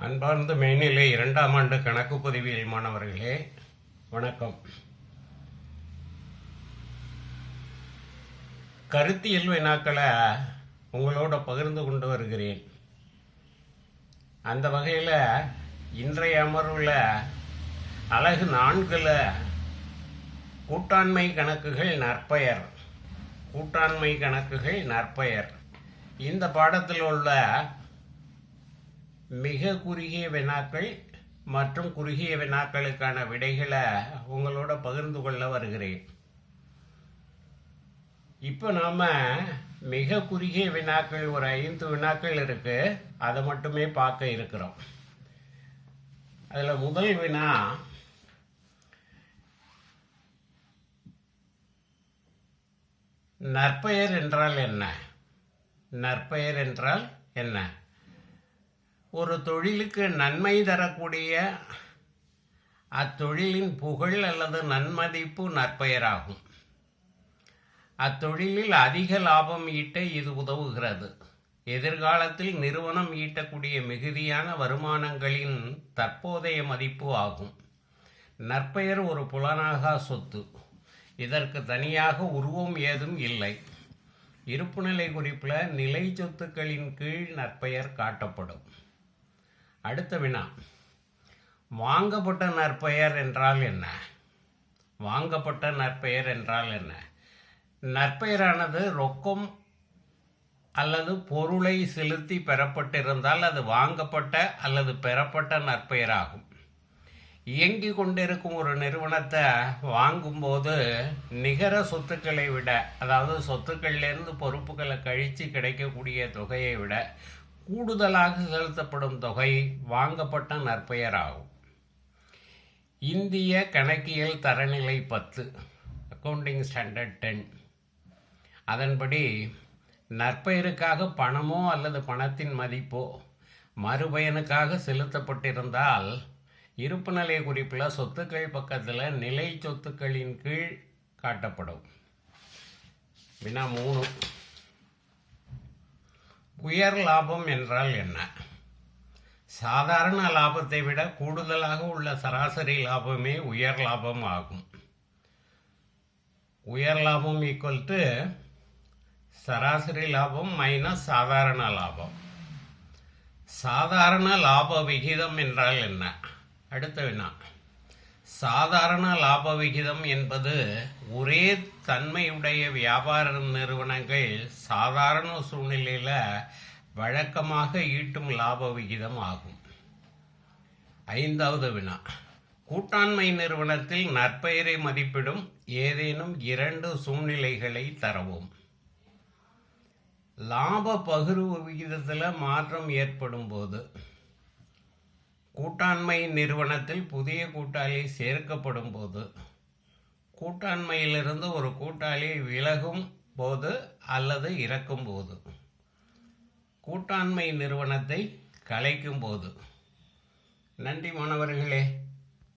அன்பார்ந்த மேல்நிலை இரண்டாம் ஆண்டு கணக்கு பதிவியல் மாணவர்களே வணக்கம். கருத்தியல் வினாக்களை உங்களோட பகிர்ந்து கொண்டு வருகிறேன். அந்த வகையில் இன்றைய அமர்வில் அழகு நான்கில் கூட்டாண்மை கணக்குகள் நற்பெயர். கூட்டாண்மை கணக்குகள் நற்பெயர். இந்த பாடத்தில் உள்ள மிக குறுகிய வினாக்கள் மற்றும் குறுகிய வினாக்களுக்கான விடைகளை உங்களோட பகிர்ந்து கொள்ள வருகிறேன். இப்போ நாம் மிக குறுகிய வினாக்கள் ஒரு ஐந்து வினாக்கள் இருக்குது அதை மட்டுமே பார்க்க இருக்கிறோம். அதில் முதல் வினா நற்பெயர் என்றால் என்ன? நற்பெயர் என்றால் என்ன? ஒரு தொழிலுக்கு நன்மை தரக்கூடிய அத்தொழிலின் புகழ் அல்லது நன்மதிப்பு நற்பெயராகும். அத்தொழிலில் அதிக லாபம் ஈட்ட இது உதவுகிறது. எதிர்காலத்தில் நிறுவனம் ஈட்டக்கூடிய மிகுதியான வருமானங்களின் தற்போதைய மதிப்பு ஆகும். நற்பெயர் ஒரு புலனாகா சொத்து. இதற்கு தனியாக உருவம் ஏதும் இல்லை. இருப்புநிலை குறிப்பில் நிலை சொத்துக்களின் கீழ் நற்பெயர் காட்டப்படும். அடுத்த வினா. வாங்கப்பட்ட நற்பெயர் என்றால் என்ன? வாங்கப்பட்ட நற்பெயர் என்றால் என்ன? நற்பெயரானது ரொக்கம் அல்லது பொருளை செலுத்தி பெறப்பட்டிருந்தால் அது வாங்கப்பட்ட அல்லது பெறப்பட்ட நற்பெயராகும். இயங்கி கொண்டிருக்கும் ஒரு நிறுவனத்தை வாங்கும்போது நிகர சொத்துக்களை விட அதாவது சொத்துக்கள்லேருந்து பொறுப்புகளை கழித்து கிடைக்கக்கூடிய தொகையை விட கூடுதலாக செலுத்தப்படும் தொகை வாங்கப்பட்ட நற்பெயராகும். இந்திய கணக்கியல் தரநிலை பத்து அக்கௌண்டிங் ஸ்டாண்டர்ட் டென் அதன்படி நற்பெயருக்காக பணமோ அல்லது பணத்தின் மதிப்போ மறுபயனுக்காக செலுத்தப்பட்டிருந்தால் இருப்புநிலை குறிப்பில் சொத்துக்கள் பக்கத்தில் நிலை சொத்துக்களின் கீழ் காட்டப்படும். வினா மூணு. உயர் லாபம் என்றால் என்ன? சாதாரண லாபத்தை விட கூடுதலாக உள்ள சராசரி லாபமே உயர் லாபம் ஆகும். உயர் லாபம் ஈக்குவல் டு சராசரி லாபம் மைனஸ் சாதாரண லாபம். சாதாரண லாப விகிதம் என்றால் என்ன? அடுத்த வினா. சாதாரண லாப விகிதம் என்பது ஒரே தன்மையுடைய வியாபார நிறுவனங்கள் சாதாரண சூழ்நிலையில் வழக்கமாக ஈட்டும் லாப விகிதம் ஆகும். ஐந்தாவது வினா. கூட்டாண்மை நிறுவனத்தில் நற்பெயரை மதிப்பிடும் ஏதேனும் இரண்டு சூழ்நிலைகளை தரவும். லாப பகிர்வு விகிதத்தில் மாற்றம் ஏற்படும் போது கூட்டாண்மை நிறுவனத்தில் புதிய கூட்டாளி சேர்க்கப்படும் போது கூட்டாண்மையிலிருந்து ஒரு கூட்டாளி விலகும் போது அல்லது இறக்கும் போது கூட்டாண்மை நிறுவனத்தை கலைக்கும் போது. நன்றி மாணவர்களே.